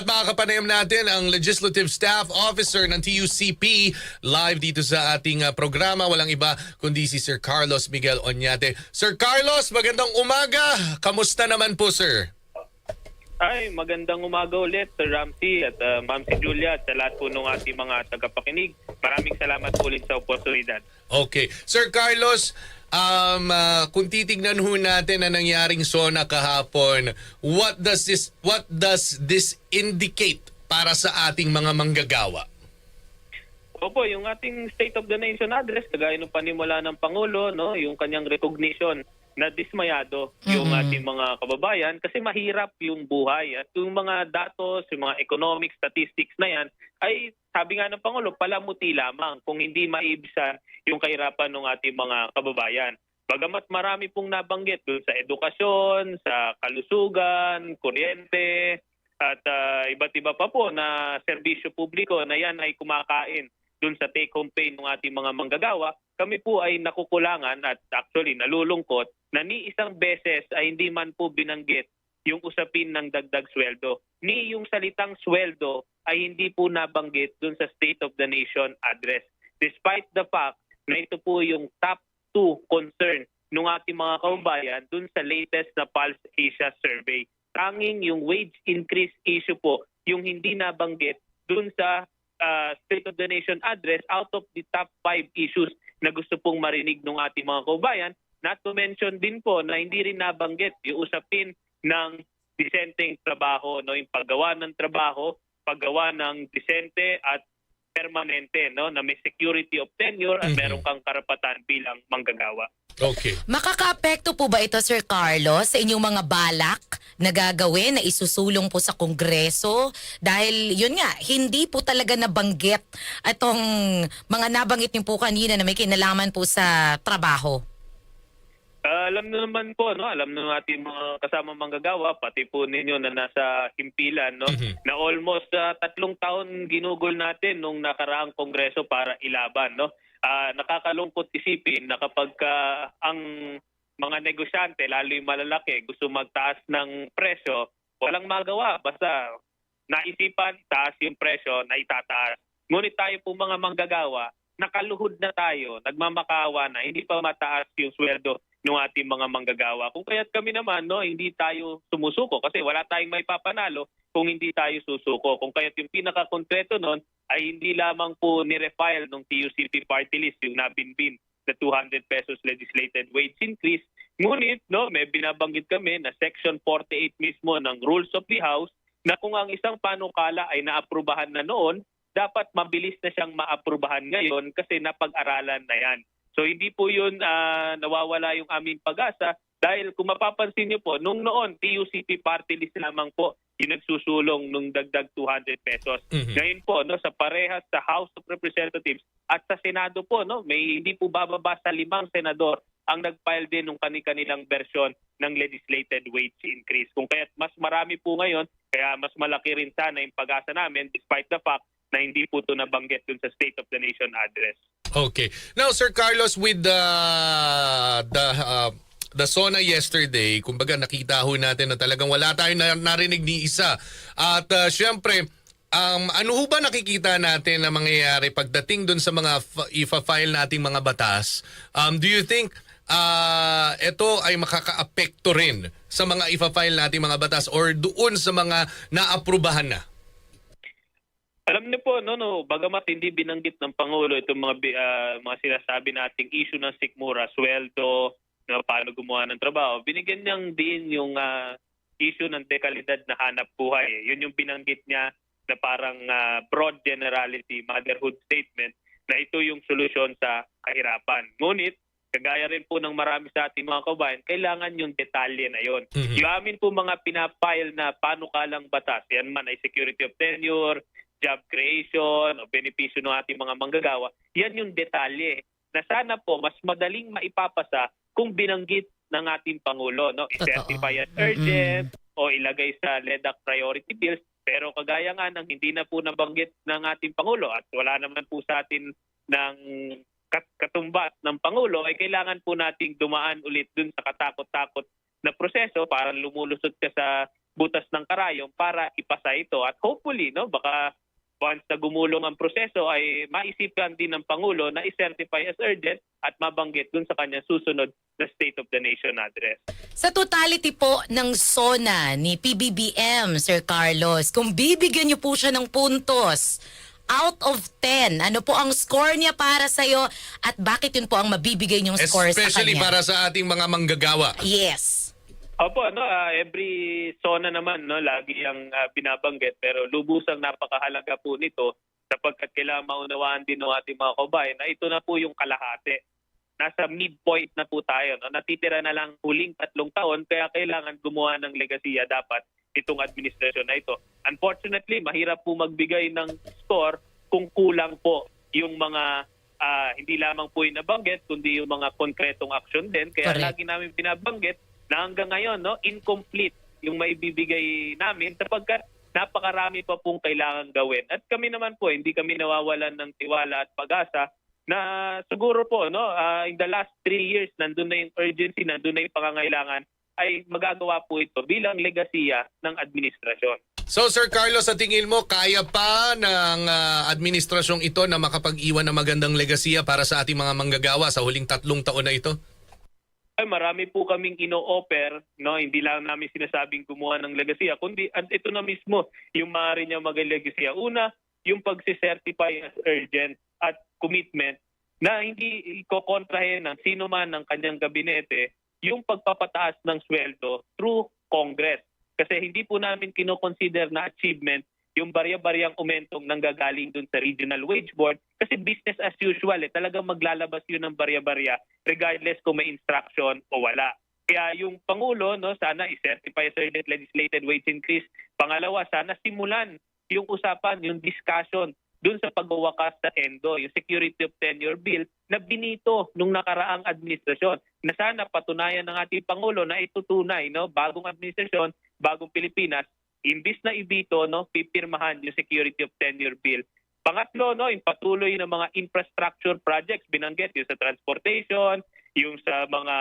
At makakapanayam natin ang Legislative Staff Officer ng TUCP live dito sa ating ah, programa. Walang iba kundi si Sir Carlos Miguel Oñate. Sir Carlos, magandang umaga. Kamusta naman po, sir? Ay, magandang umaga ulit, Sir Ramsey at uh, Ma'am si Julia at sa lahat po ng ating mga tagapakinig. Maraming salamat po ulit sa oportunidad. Okay. Sir Carlos, um, ah, kung titignan ho natin na nangyaring SONA kahapon, what does this what does this indicate para sa ating mga manggagawa? Opo, yung ating State of the Nation address, kagaya ng panimula ng Pangulo, no, yung kanyang recognition na dismayado yung ating mga kababayan kasi mahirap yung buhay. At yung mga datos, yung mga economic statistics na yan, ay sabi nga ng Pangulo, palamuti lamang kung hindi maibsan yung kahirapan ng ating mga kababayan. Bagamat marami pong nabanggit doon sa edukasyon, sa kalusugan, kuryente, at ah, iba't iba pa po na serbisyo publiko na yan ay kumakain dun sa take-home pay ng ating mga manggagawa, kami po ay nakukulangan at actually nalulungkot na ni isang beses ay hindi man po binanggit yung usapin ng dagdag sweldo. Ni yung salitang sweldo ay hindi po nabanggit dun sa State of the Nation address. Despite the fact na ito po yung top two concern ng ating mga kababayan dun sa latest na Pulse Asia survey. Tanging yung wage increase issue po yung hindi nabanggit dun sa uh, State of the Nation address out of the top five issues na gusto pong marinig ng ating mga kababayan. Not to mention din po na hindi rin nabanggit yung usapin ng disenteng trabaho, no, yung paggawa ng trabaho, paggawa ng disente at permanente, no, na may security of tenure at Mhm. meron kang karapatan bilang manggagawa. Okay. Makakaapekto po ba ito, Sir Carlos, sa inyong mga balak na gagawin, na isusulong po sa Kongreso? Dahil yun nga, hindi po talaga nabanggit itong mga nabanggit niyo po kanina na may kinalaman po sa trabaho. Alam na naman po, no? alam na ng ating mga kasama manggagawa, pati po ninyo na nasa himpilan, no? Mhm. na almost ah, tatlong taon ginugol natin nung nakaraang kongreso para ilaban. No? Ah, nakakalungkot isipin na kapag ka ang mga negosyante, lalo yung malalaki, gusto magtaas ng presyo, walang magawa. Basta naisipan, taas yung presyo na itataas. Ngunit tayo po mga manggagawa, nakaluhod na tayo, nagmamakawa na, hindi pa mataas yung sweldo ng ating mga manggagawa. Kung kaya't kami naman, no, hindi tayo sumusuko kasi wala tayong may papanalo kung hindi tayo susuko. Kung kaya't yung pinaka-konkreto nun ay hindi lamang po ni-refile ng TUCP party list yung nabinbin na 200 pesos legislated wage increase. Ngunit, no, may binabanggit kami na Section 48 mismo ng Rules of the House na kung ang isang panukala ay naaprubahan na noon, dapat mabilis na siyang maaprubahan ngayon kasi napag-aralan na yan. So hindi po yun ah, nawawala yung aming pag-asa dahil kung mapapansin niyo po, nung noon TUCP party list lamang po yung nagsusulong nung dagdag 200 pesos. Mhm. Ngayon po no sa parehas sa House of Representatives at sa Senado po no may hindi po bababa sa limang senador ang nag-file din ng kani-kanilang bersyon ng legislated wage increase. Kung kaya mas marami po ngayon, kaya mas malaki rin sana yung pag-asa namin despite the fact na hindi po ito nabanggit dun sa State of the Nation address. Okay. Now, Sir Carlos, with the the uh, the SONA yesterday, kumbaga nakita ho natin na talagang wala tayong na- narinig ni isa. At uh, syempre, um, ano ho ba nakikita natin na mangyayari pagdating dun sa mga fa- ifa-file nating mga batas? Um, do you think uh, ito ay makaka-apekto rin sa mga ifa-file nating mga batas or doon sa mga naaprubahan na? Alam niyo po, no, no, bagamat hindi binanggit ng Pangulo itong mga, ah, mga sinasabi nating issue ng sikmura, sweldo, na paano gumawa ng trabaho, binigyan niyang din yung ah, issue ng dekalidad na hanap buhay. Yun yung binanggit niya na parang ah, broad generality, motherhood statement, na ito yung solusyon sa kahirapan. Ngunit, kagaya rin po ng marami sa ating mga kabayan, kailangan yung detalye na yon. Mhm. Yung amin po mga pinapile na panukalang batas, yan man ay security of tenure, job creation, o benepisyo ng ating mga manggagawa, yan yung detalye na sana po mas madaling maipapasa kung binanggit ng ating Pangulo. No? I-certify as urgent o ilagay sa LEDAC priority bills. Pero kagaya nga ng hindi na po nabanggit ng ating Pangulo at wala naman po sa atin ng kat- katumbat ng Pangulo ay kailangan po nating dumaan ulit dun sa katakot-takot na proseso para lumulusot ka sa butas ng karayom para ipasa ito. At hopefully, no, baka once na gumulong ang proseso ay maisipan din ng Pangulo na i-certify as urgent at mabanggit dun sa kanyang susunod na State of the Nation address. Sa totality po ng SONA ni PBBM, Sir Carlos, kung bibigyan niyo po siya ng puntos, out of 10, ano po ang score niya para sa'yo at bakit yun po ang mabibigay niyong score sa Especially kanya? para sa ating mga manggagawa. Yes. Opo, ano, ah, every zona naman, no, lagi ang ah, binabanggit pero lubusang napakahalaga po nito sapagkat kailangan maunawaan din ng ating mga kabayan na ito na po yung kalahati. Nasa midpoint na po tayo. No? Natitira na lang huling tatlong taon kaya kailangan gumawa ng legasiya dapat itong administrasyon na ito. Unfortunately, mahirap po magbigay ng score kung kulang po yung mga ah, hindi lamang po yung nabanggit kundi yung mga konkretong action din. Kaya Correct. lagi namin binabanggit na hanggang ngayon no incomplete yung maibibigay namin sapagkat napakarami pa pong kailangan gawin. At kami naman po hindi kami nawawalan ng tiwala at pag-asa na siguro po no ah, in the last three years nandun na yung urgency, nandun na yung pangangailangan ay magagawa po ito bilang legasiya ng administrasyon. So Sir Carlos, sa tingin mo, kaya pa ng ah, administrasyong ito na makapag-iwan ng magandang legasiya para sa ating mga manggagawa sa huling tatlong taon na ito? Ay marami po kaming ino-offer, no? Hindi lang namin sinasabing gumawa ng legasiya, kundi at ito na mismo yung maaari niya mag-legasiya. Una, yung pagsicertify as urgent at commitment na hindi ikokontrahin ng sino man ng kanyang gabinete yung pagpapataas ng sweldo through Congress. Kasi hindi po namin kinoconsider na achievement yung barya-baryang umentong nanggagaling dun sa Regional Wage Board kasi business as usual eh talagang maglalabas yun ng barya-barya regardless kung may instruction o wala. Kaya yung Pangulo, no, sana i-certify urgent legislated wage increase. Pangalawa, sana simulan yung usapan, yung discussion dun sa pagwawakas sa ENDO, yung Security of Tenure Bill na binito nung nakaraang administrasyon na sana patunayan ng ating Pangulo na itutunay, no, bagong administrasyon, bagong Pilipinas, imbis na ibito, no, pipirmahan yung Security of Tenure Bill. Pangatlo, no, yung patuloy ng mga infrastructure projects binanggit, yung sa transportation, yung sa mga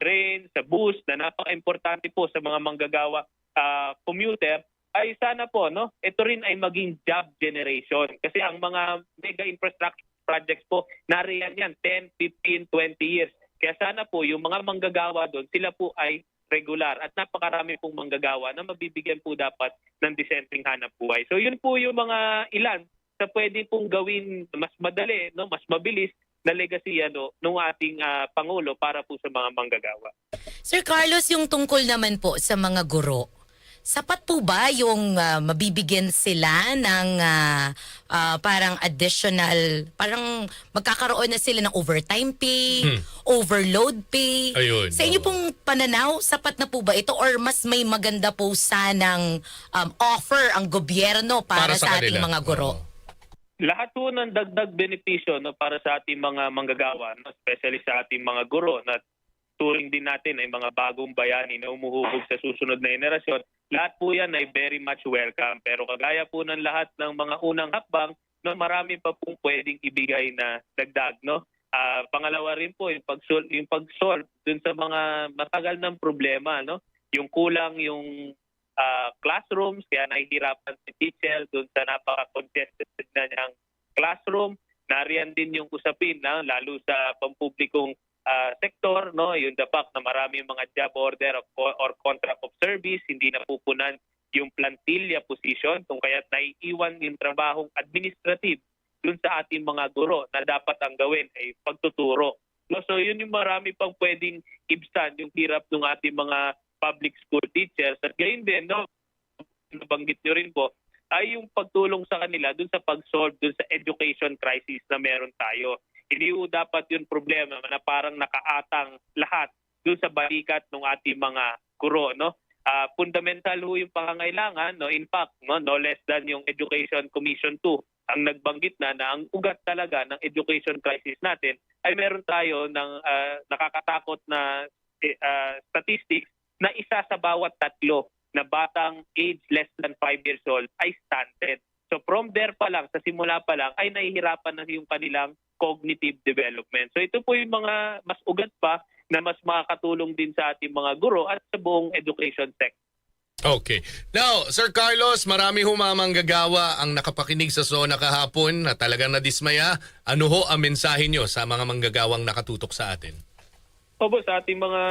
train, sa bus, na napaka-importante po sa mga manggagawa ah, commuter, ay sana po, no, ito rin ay maging job generation. Kasi ang mga mega infrastructure projects po, nariyan yan 10, 15, 20 years. Kaya sana po yung mga manggagawa doon, sila po ay regular at napakarami pong manggagawa na mabibigyan po dapat ng disenteng hanap buhay. So yun po yung mga ilan sa pwede pong gawin mas madali, no, mas mabilis na legasiya no, ng ating ah, Pangulo para po sa mga manggagawa. Sir Carlos, yung tungkol naman po sa mga guro, sapat po ba yung ah, mabibigyan sila ng ah, ah, parang additional, parang magkakaroon na sila ng overtime pay, Hmm. overload pay? Ayun, Sa inyo pong pananaw, sapat na po ba ito or mas may maganda po sanang um, offer ang gobyerno para, sa, ating kanila. mga guro? Oo. Lahat po ng dagdag benepisyo no, para sa ating mga manggagawa, no, especially sa ating mga guro na turing din natin ay mga bagong bayani na umuhubog sa susunod na henerasyon, lahat po yan ay very much welcome. Pero kagaya po ng lahat ng mga unang hakbang, no, marami pa pong pwedeng ibigay na dagdag. No? Ah, pangalawa rin po yung pag-solve, yung pag-solve dun sa mga matagal ng problema. No? Yung kulang yung ah, classrooms, kaya nahihirapan si teacher dun sa napaka-congested na niyang classroom. Nariyan din yung usapin, na, lalo sa pampublikong ah, sektor, no? yung the fact na marami mga job order of, or contract of service, hindi napupunan yung plantilla position, kung kaya naiiwan yung trabahong administrative dun sa ating mga guro na dapat ang gawin ay pagtuturo. No, so yun yung marami pang pwedeng ibsan yung hirap ng ating mga public school teachers. At gayon din, no, nabanggit nyo rin po, ay yung pagtulong sa kanila dun sa pag-solve dun sa education crisis na meron tayo. Hindi po dapat yung problema na parang nakaatang lahat dun sa balikat ng ating mga guro, no? Ah, fundamental ho yung pangangailangan, no? In fact, no, no less than yung Education Commission 2 ang nagbanggit na na ang ugat talaga ng education crisis natin ay meron tayo ng ah, nakakatakot na ah, statistics na isa sa bawat tatlo na batang age less than 5 years old ay stunted. So from there pa lang, sa simula pa lang, ay nahihirapan na yung kanilang cognitive development. So ito po yung mga mas ugat pa na mas makakatulong din sa ating mga guro at sa buong education sector. Okay. Now, Sir Carlos, marami humamang gagawa ang nakapakinig sa zona kahapon na talagang nadismaya. Ano ho ang mensahe nyo sa mga manggagawang nakatutok sa atin? Opo, sa ating mga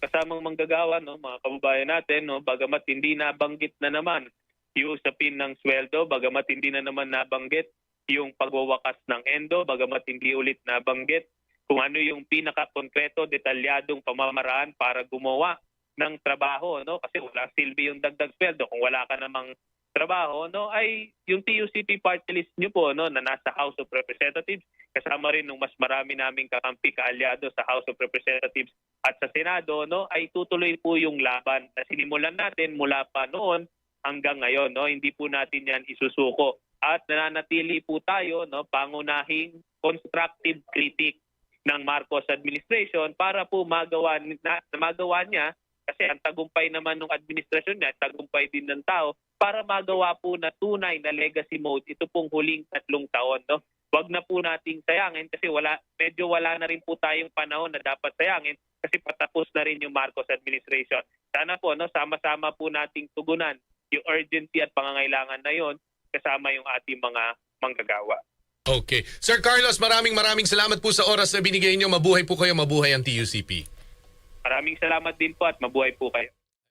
kasamang manggagawa, no, mga kababayan natin, no, bagamat hindi nabanggit na naman yung usapin ng sweldo, bagamat hindi na naman nabanggit yung pagwawakas ng endo, bagamat hindi ulit nabanggit kung ano yung pinaka-konkreto, detalyadong pamamaraan para gumawa ng trabaho, no? Kasi wala silbi yung dagdag sweldo kung wala ka namang trabaho, no? Ay yung TUCP party list nyo po, no, na nasa House of Representatives, kasama rin ng mas marami naming kakampi kaalyado sa House of Representatives at sa Senado, no, ay tutuloy po yung laban na sinimulan natin mula pa noon hanggang ngayon, no? Hindi po natin 'yan isusuko. At nananatili po tayo, no, pangunahing constructive critic ng Marcos administration para po magawa na, magawa niya kasi ang tagumpay naman ng administrasyon niya, tagumpay din ng tao para magawa po na tunay na legacy mode ito pong huling tatlong taon, no? Wag na po nating sayangin kasi wala medyo wala na rin po tayong panahon na dapat sayangin kasi patapos na rin yung Marcos administration. Sana po no sama-sama po nating tugunan yung urgency at pangangailangan na yon kasama yung ating mga manggagawa. Okay. Sir Carlos, maraming maraming salamat po sa oras na binigay nyo. Mabuhay po kayo, mabuhay ang TUCP. Maraming salamat din po at mabuhay po kayo.